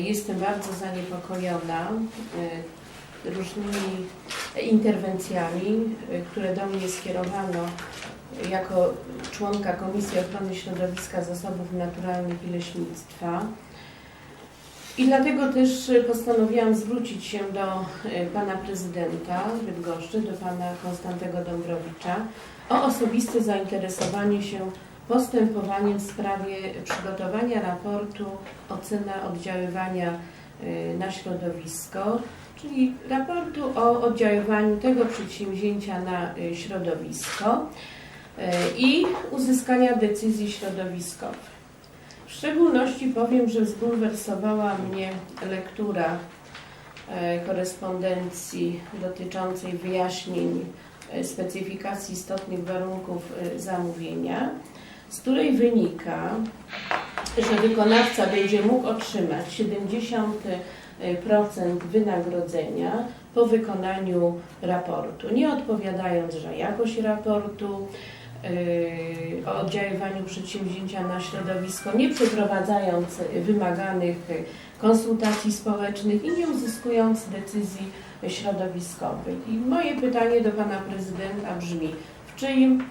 Jestem bardzo zaniepokojona e, różnymi interwencjami, e, które do mnie skierowano jako członka Komisji Ochrony Środowiska, Zasobów Naturalnych i Leśnictwa. I dlatego też postanowiłam zwrócić się do e, pana prezydenta Bydgoszczy, do pana Konstantego Dąbrowicza o osobiste zainteresowanie się postępowaniem w sprawie przygotowania raportu ocena oddziaływania e, na środowisko, czyli raportu o oddziaływaniu tego przedsięwzięcia na e, środowisko e, i uzyskania decyzji środowiskowych. W szczególności powiem, że zbulwersowała mnie lektura korespondencji dotyczącej wyjaśnień specyfikacji istotnych warunków zamówienia, z której wynika, że wykonawca będzie mógł otrzymać 70% wynagrodzenia po wykonaniu raportu, nie odpowiadając za jakość raportu, yy, o oddziaływaniu przedsięwzięcia na środowisko, nie przeprowadzając wymaganych konsultacji społecznych i nie uzyskując decyzji środowiskowych. I moje pytanie do pana prezydenta brzmi, w czyim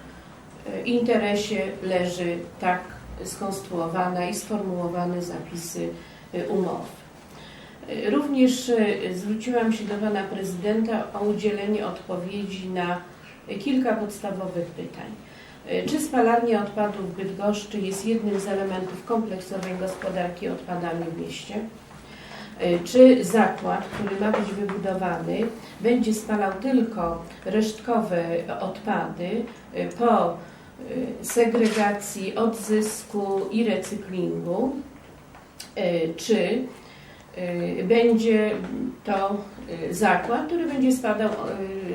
interesie leży tak skonstruowane i sformułowane zapisy e, umowy. E, Również e, zwróciłam się do pana prezydenta o udzielenie odpowiedzi na e, kilka podstawowych pytań. E, Czy spalarnia odpadów w Bydgoszczy jest jednym z elementów kompleksowej gospodarki odpadami w mieście? E, Czy zakład, który ma być wybudowany, będzie spalał tylko resztkowe odpady e, po e, segregacji, odzysku i recyklingu? E, Czy e, będzie to zakład, który będzie spadał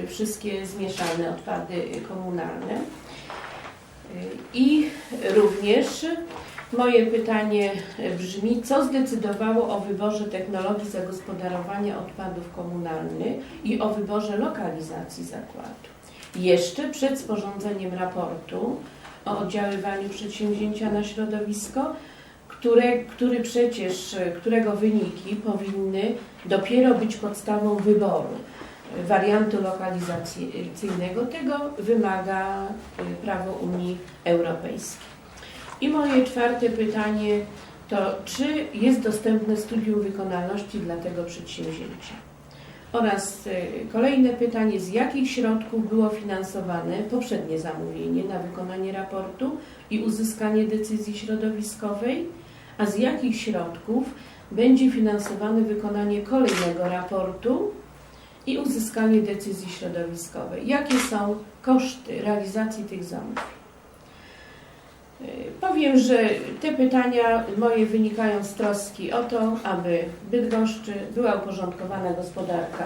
wszystkie zmieszane odpady komunalne? I również moje pytanie brzmi, co zdecydowało o wyborze technologii zagospodarowania odpadów komunalnych i o wyborze lokalizacji zakładu? Jeszcze przed sporządzeniem raportu o oddziaływaniu przedsięwzięcia na środowisko, które, który przecież, którego wyniki powinny dopiero być podstawą wyboru wariantu lokalizacyjnego. Tego wymaga y, prawo Unii Europejskiej. I moje czwarte pytanie to, czy jest dostępne studium wykonalności dla tego przedsięwzięcia? Oraz y, kolejne pytanie, z jakich środków było finansowane poprzednie zamówienie na wykonanie raportu i uzyskanie decyzji środowiskowej, a z jakich środków będzie finansowane wykonanie kolejnego raportu i uzyskanie decyzji środowiskowej. Jakie są koszty realizacji tych zamówień? Yy, Powiem, że te pytania moje wynikają z troski o to, aby Bydgoszczy była uporządkowana gospodarka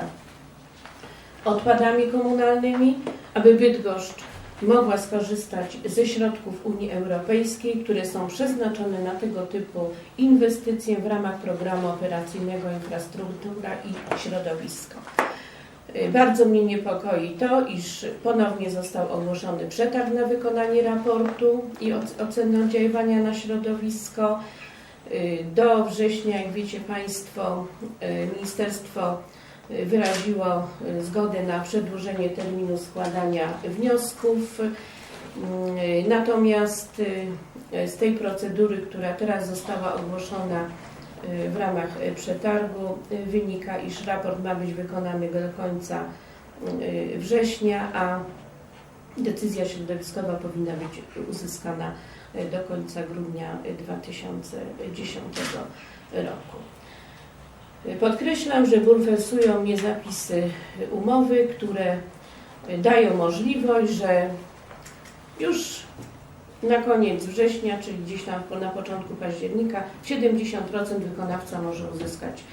odpadami komunalnymi, aby Bydgoszcz mogła skorzystać ze środków Unii Europejskiej, które są przeznaczone na tego typu inwestycje w ramach programu operacyjnego Infrastruktura i Środowisko. Y, Bardzo mnie niepokoi to, iż ponownie został ogłoszony przetarg na wykonanie raportu i oc- oceny oddziaływania na środowisko. Y, Do września, jak wiecie Państwo, y, Ministerstwo wyraziło zgodę na przedłużenie terminu składania wniosków. Natomiast z tej procedury, która teraz została ogłoszona w ramach y, przetargu, y, wynika, iż raport ma być wykonany do końca y, września, a decyzja środowiskowa powinna być uzyskana y, do końca grudnia y, 2010 roku. Y, Podkreślam, że bulwersują mnie zapisy umowy, które y, dają możliwość, że już na koniec września, czyli gdzieś tam na początku października, 70% wykonawca może uzyskać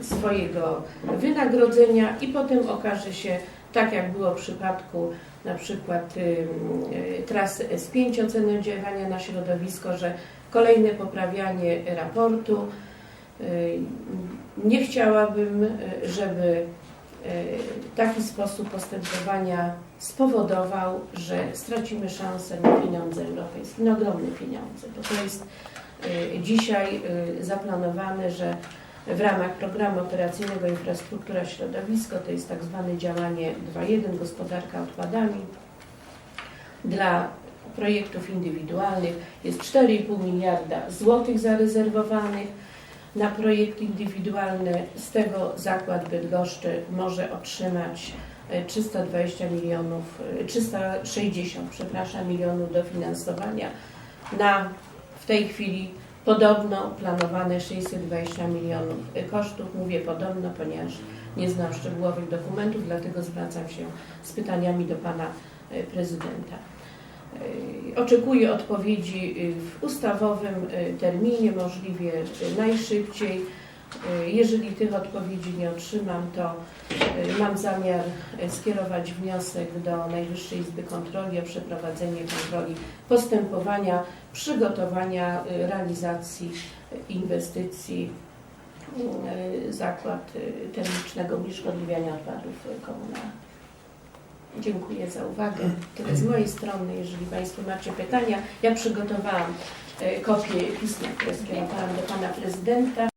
y, swojego wynagrodzenia i potem okaże się, tak jak było w przypadku na przykład y, y, trasy S5 oceny oddziaływania na środowisko, że kolejne poprawianie raportu. Nie chciałabym, żeby taki sposób postępowania spowodował, że stracimy szansę na pieniądze europejskie, na ogromne pieniądze, bo to jest y, dzisiaj y, zaplanowane, że w ramach programu operacyjnego Infrastruktura Środowisko, to jest tak zwane działanie 2.1 gospodarka odpadami, dla projektów indywidualnych jest 4,5 miliarda złotych zarezerwowanych na projekty indywidualne. Z tego Zakład Bydgoszczy może otrzymać e, 320 milionów, e, 360 przepraszam, milionów dofinansowania na w tej chwili podobno planowane 620 milionów e, kosztów. Mówię podobno, ponieważ nie znam szczegółowych dokumentów, dlatego zwracam się z pytaniami do Pana e, Prezydenta. E, Oczekuję odpowiedzi e, w ustawowym e, terminie, możliwie najszybciej. Jeżeli tych odpowiedzi nie otrzymam, to mam zamiar skierować wniosek do Najwyższej Izby Kontroli o przeprowadzenie kontroli postępowania, przygotowania realizacji inwestycji zakład termicznego unieszkodliwiania odpadów komunalnych. Dziękuję za uwagę. Tyle z mojej strony. Jeżeli Państwo macie pytania, ja przygotowałam e, kopię pisma, które skierowałam do Pana Prezydenta.